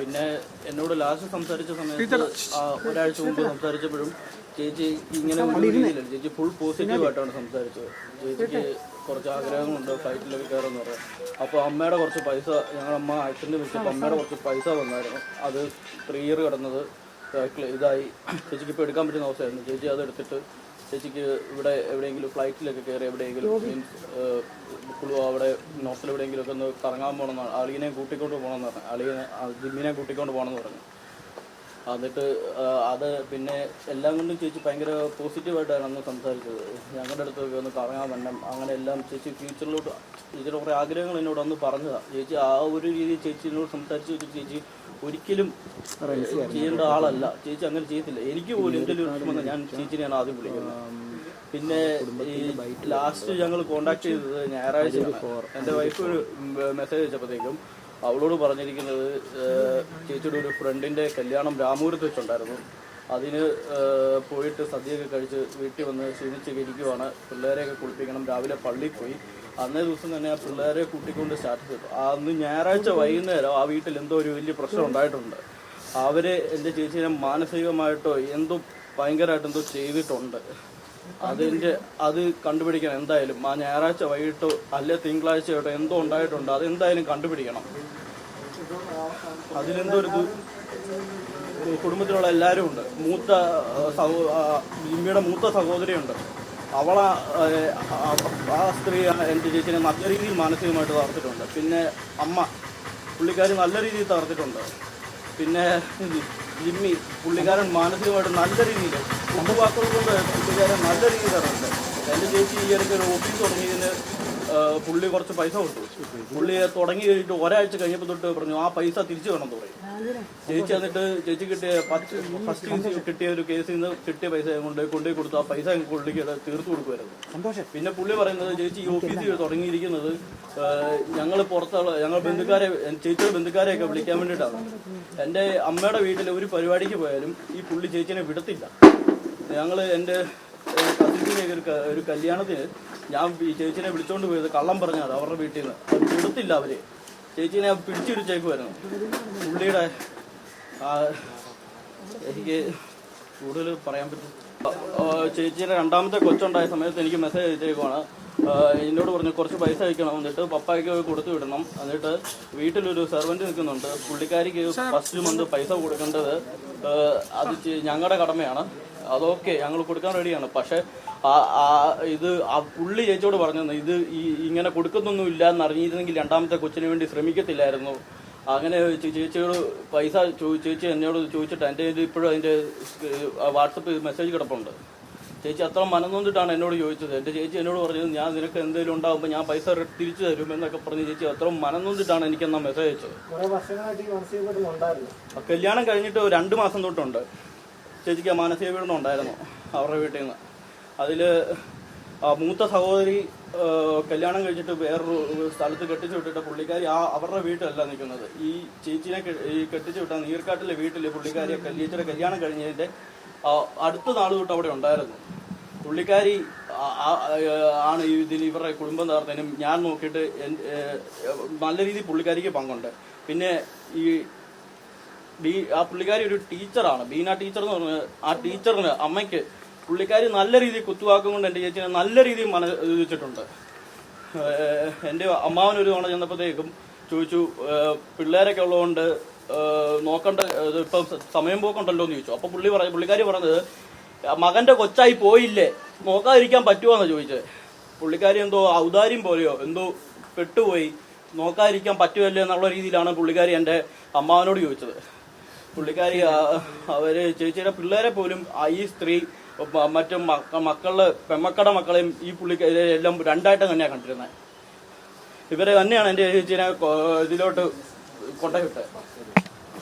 പിന്നെ എന്നോട് ലാസ്റ്റ് സംസാരിച്ച സമയത്ത് ഒരാഴ്ച മുമ്പ് സംസാരിച്ചപ്പോഴും ചേച്ചി ഇങ്ങനെ ഒരു ചേച്ചി ഫുൾ പോസിറ്റീവ് ആയിട്ടാണ് സംസാരിച്ചത്. ചേച്ചിക്ക് കുറച്ച് ആഗ്രഹങ്ങളുണ്ട് ഫ്ലൈറ്റിലൊക്കെ കയറുമെന്ന് പറയാം അപ്പോൾ അമ്മയുടെ കുറച്ച് പൈസ ഞങ്ങളമ്മ ആക്സിഡന്റ് വെച്ചപ്പോൾ അമ്മയുടെ കുറച്ച് പൈസ വന്നായിരുന്നു അത് ത്രീ ഇയർ കിടന്നത് ഇതായി. ചേച്ചിക്ക് ഇപ്പോൾ എടുക്കാൻ പറ്റുന്ന അവസ്ഥയായിരുന്നു. ചേച്ചി അത് എടുത്തിട്ട് ചേച്ചിക്ക് ഇവിടെ എവിടെയെങ്കിലും ഫ്ലൈറ്റിലൊക്കെ കയറി എവിടെയെങ്കിലും മീൻസ് അവിടെ നോർത്തിൽ എവിടെയെങ്കിലും ഒക്കെ ഒന്ന് കറങ്ങാൻ പോകണമെന്നാണ് അളിയനെ കൂട്ടിക്കൊണ്ട് പോകണമെന്ന് പറഞ്ഞു അളിയനെ ജിമ്മിനെ കൂട്ടിക്കൊണ്ട് പോകണമെന്ന് പറഞ്ഞു. എന്നിട്ട് അത് പിന്നെ എല്ലാം കൊണ്ടും ചേച്ചി ഭയങ്കര പോസിറ്റീവായിട്ടാണ് അന്ന് സംസാരിച്ചത്. ഞങ്ങളുടെ അടുത്തൊക്കെ ഒന്ന് കറങ്ങാൻ വരണം അങ്ങനെ എല്ലാം ചേച്ചി ഫ്യൂച്ചറിലോട്ട് ചേച്ചിയുടെ കുറേ ആഗ്രഹങ്ങൾ എന്നോട് അന്ന് പറഞ്ഞതാണ് ചേച്ചി ആ ഒരു രീതിയിൽ ചേച്ചി എന്നോട് സംസാരിച്ച് ചേച്ചി ഒരിക്കലും ചെയ്യേണ്ട ആളല്ല. ചേച്ചി അങ്ങനെ ചെയ്യത്തില്ല. എനിക്ക് പോലും എന്തെങ്കിലും വിഷമം വന്നാൽ ഞാൻ ചേച്ചിനെയാണ് ആദ്യം വിളിക്കുന്നത്. പിന്നെ ഈ ലാസ്റ്റ് ഞങ്ങൾ കോണ്ടാക്ട് ചെയ്തത് ഞായറാഴ്ച എന്റെ വൈഫ് ഒരു മെസ്സേജ് അയച്ചപ്പോഴത്തേക്കും അവളോട് പറഞ്ഞിരിക്കുന്നത് ചേച്ചിയുടെ ഒരു ഫ്രണ്ടിന്റെ കല്യാണം രാമൂരത്ത് വെച്ചുണ്ടായിരുന്നു. അതിന് പോയിട്ട് സദ്യയൊക്കെ കഴിച്ച് വീട്ടിൽ വന്ന് ക്ഷീണിച്ച് ഇരിക്കുവാണ്. പിള്ളേരെയൊക്കെ കുളിപ്പിക്കണം. രാവിലെ പള്ളിയിൽ പോയി. അന്നേ ദിവസം തന്നെ ആ പിള്ളേരെ കൂട്ടിക്കൊണ്ട് സ്റ്റാറ്റസ് ഇട്ടു. അന്ന് ഞായറാഴ്ച വൈകുന്നേരം ആ വീട്ടിൽ എന്തോ ഒരു വലിയ പ്രശ്നം ഉണ്ടായിട്ടുണ്ട്. അവർ എന്റെ ചേച്ചീനെ മാനസികമായിട്ടോ എന്തോ ഭയങ്കരമായിട്ട് എന്തോ ചെയ്തിട്ടുണ്ട്. അതിന്റെ അത് കണ്ടുപിടിക്കണം എന്തായാലും. ആ ഞായറാഴ്ച വൈകിട്ടോ അല്ലെ തിങ്കളാഴ്ചയോട്ടോ എന്തോ ഉണ്ടായിട്ടുണ്ട്. അത് എന്തായാലും കണ്ടുപിടിക്കണം. അതിലെന്തോ ഒരു കുടുംബത്തിലുള്ള എല്ലാവരും ഉണ്ട്. മൂത്ത സഹോ ജിമ്മിയുടെ മൂത്ത സഹോദരിയുണ്ട്. അവളെ ആ സ്ത്രീ എന്റെ ചേച്ചിനെ നല്ല രീതിയിൽ മാനസികമായിട്ട് തകർത്തിട്ടുണ്ട്. പിന്നെ അമ്മ പുള്ളിക്കാരി നല്ല രീതിയിൽ തകർത്തിട്ടുണ്ട്. പിന്നെ ജിമ്മി പുള്ളിക്കാരൻ മാനസികമായിട്ട് നല്ല രീതിയിൽ കുടുംബവാക്കൾ കൊണ്ട് പുള്ളിക്കാരൻ നല്ല രീതിയിൽ തകർത്തിട്ടുണ്ട്. എന്റെ ചേച്ചി ഈ ഇടയ്ക്ക് ഒരു ഓഫീസ് തുടങ്ങിയതിന് പുള്ളി കുറച്ച് പൈസ കൊടുത്തു. പുള്ളി തുടങ്ങി കഴിഞ്ഞിട്ട് ഒരാഴ്ച കഴിഞ്ഞപ്പോൾ തൊട്ട് പറഞ്ഞു ആ പൈസ തിരിച്ചു വേണം പറയും. ചേച്ചി എന്നിട്ട് ചേച്ചി കിട്ടിയ ഫസ്റ്റ് കിട്ടിയ ഒരു കേസിൽ നിന്ന് കിട്ടിയ പൈസ കൊണ്ട് കൊണ്ടുപോയി കൊടുത്തു. ആ പൈസ പുള്ളിക്ക് തീർത്തു കൊടുക്കുമായിരുന്നു. പിന്നെ പുള്ളി പറയുന്നത് ചേച്ചി ഈ ഓഫീസിൽ തുടങ്ങിയിരിക്കുന്നത് ഞങ്ങൾ പുറത്തുള്ള ഞങ്ങൾ ബന്ധുക്കാരെ ചേച്ചിയുടെ ബന്ധുക്കാരെയൊക്കെ വിളിക്കാൻ വേണ്ടിയിട്ടാണ്. എന്റെ അമ്മയുടെ വീട്ടിൽ ഒരു പരിപാടിക്ക് പോയാലും ഈ പുള്ളി ചേച്ചിനെ വിടത്തില്ല. ഞങ്ങൾ എന്റെ ഒരു കല്യാണത്തിന് ഞാൻ ചേച്ചിനെ വിളിച്ചോണ്ട് പോയത് കള്ളം പറഞ്ഞത് അവരുടെ വീട്ടിൽ നിന്ന് കൊടുത്തില്ല അവർ. ചേച്ചിനെ പിടിച്ചിടിച്ചേക്കുമായിരുന്നു പുള്ളിയുടെ എനിക്ക് കൂടുതൽ പറയാൻ പറ്റും. ചേച്ചിയുടെ രണ്ടാമത്തെ കൊച്ചുണ്ടായ സമയത്ത് എനിക്ക് മെസ്സേജ് അയച്ചേക്കുവാണ്. എന്നോട് പറഞ്ഞു കുറച്ച് പൈസ അയക്കണം. എന്നിട്ട് പപ്പായ്ക്ക് കൊടുത്തു വിടണം. എന്നിട്ട് വീട്ടിലൊരു സെർവന്റ് നിൽക്കുന്നുണ്ട്. പുള്ളിക്കാരിക്ക് ഫസ്റ്റ് മന്ത് പൈസ കൊടുക്കേണ്ടത് അത് ഞങ്ങളുടെ കടമയാണ്. അതൊക്കെ ഞങ്ങൾ കൊടുക്കാൻ റെഡിയാണ് പക്ഷെ ഇത് ആ പുള്ളി ചേച്ചിയോട് പറഞ്ഞു ഇത് ഈ ഇങ്ങനെ കൊടുക്കുന്നൊന്നും ഇല്ല എന്ന് അറിഞ്ഞിരുന്നെങ്കിൽ രണ്ടാമത്തെ കൊച്ചിന് വേണ്ടി ശ്രമിക്കത്തില്ലായിരുന്നു. അങ്ങനെ ചേച്ചിയോട് പൈസ ചോ- ചേച്ചി എന്നോട് ചോദിച്ചിട്ട് എന്റെ ഇത് ഇപ്പോഴും അതിന്റെ വാട്സപ്പ് മെസ്സേജ് കിടപ്പുണ്ട്. ചേച്ചി അത്ര മനന്നൊന്നിട്ടാണ് എന്നോട് ചോദിച്ചത്. എന്റെ ചേച്ചി എന്നോട് പറഞ്ഞത് ഞാൻ നിനക്ക് എന്തെങ്കിലും ഉണ്ടാകുമ്പോൾ ഞാൻ പൈസ തിരിച്ചു തരും എന്നൊക്കെ പറഞ്ഞ് ചേച്ചി അത്ര മനന്നൊന്നിട്ടാണ് എനിക്ക് എന്നാ മെസ്സേജ് അയച്ചത് കല്യാണം കഴിഞ്ഞിട്ട് രണ്ട് മാസം തൊട്ടുണ്ട്. ചേച്ചിക്ക് മാനസിക പീഡനം ഉണ്ടായിരുന്നു അവരുടെ വീട്ടിൽ നിന്ന് അതിൽ മൂത്ത സഹോദരി കല്യാണം കഴിച്ചിട്ട് വേറൊരു സ്ഥലത്ത് കെട്ടിച്ചു വിട്ടിട്ട് പുള്ളിക്കാരി ആ അവരുടെ വീട്ടിലല്ല നിൽക്കുന്നത്. ഈ ചേച്ചിനെ ഈ കെട്ടിച്ചു വിട്ട നീർക്കാട്ടിലെ വീട്ടിൽ പുള്ളിക്കാരി ചേച്ചിയുടെ കല്യാണം കഴിഞ്ഞതിന്റെ ആ, അടുത്ത നാൾ തൊട്ട് അവിടെ ഉണ്ടായിരുന്നു. പുള്ളിക്കാരി ആണ് ഇതിൽ ഇവരുടെ കുടുംബം തകർത്തതിനും ഞാൻ നോക്കിയിട്ട് നല്ല രീതിയിൽ പുള്ളിക്കാരിക്ക് പങ്കുണ്ട്. പിന്നെ ഈ ബി ആ പുള്ളിക്കാരി ഒരു ടീച്ചറാണ്. ബീന ടീച്ചർ എന്ന് പറഞ്ഞ ആ ടീച്ചറിന് അമ്മയ്ക്ക് പുള്ളിക്കാരി നല്ല രീതിയിൽ കുത്തുവാക്കും കൊണ്ട് എന്റെ ചേച്ചിനെ നല്ല രീതിയിൽ മന വെച്ചിട്ടുണ്ട് എന്റെ അമ്മാവനൊരു തവണ ചെന്നപ്പോഴത്തേക്കും ചോദിച്ചു പിള്ളേരൊക്കെ ഉള്ളതുകൊണ്ട് നോക്കണ്ട ഇപ്പം സമയം പോക്കുണ്ടല്ലോ എന്ന് ചോദിച്ചു. അപ്പൊ പുള്ളി പറഞ്ഞു പുള്ളിക്കാരി പറഞ്ഞത് മകന്റെ കൊച്ചായി പോയില്ലേ നോക്കാതിരിക്കാൻ പറ്റുമോ എന്നാ ചോദിച്ചത് പുള്ളിക്കാരി എന്തോ ഔദാര്യം പോലെയോ എന്തോ പെട്ടുപോയി നോക്കാതിരിക്കാൻ പറ്റുമല്ലോ എന്നുള്ള രീതിയിലാണ് പുള്ളിക്കാരി എന്റെ അമ്മാവനോട് ചോദിച്ചത്. പുള്ളിക്കാരി അവർ ചേച്ചിയുടെ പിള്ളേരെ പോലും ഈ സ്ത്രീ മറ്റും മറ്റു പെമ്മക്കട മക്കളെയും ഈ പുള്ളിക്കാരി എല്ലാം രണ്ടായിട്ട് തന്നെയാണ് കണ്ടിരുന്നത് ഇവരെ തന്നെയാണ് എന്റെ ചേച്ചിനെ ഇതിലോട്ട് കൊണ്ടുവിട്ടത്.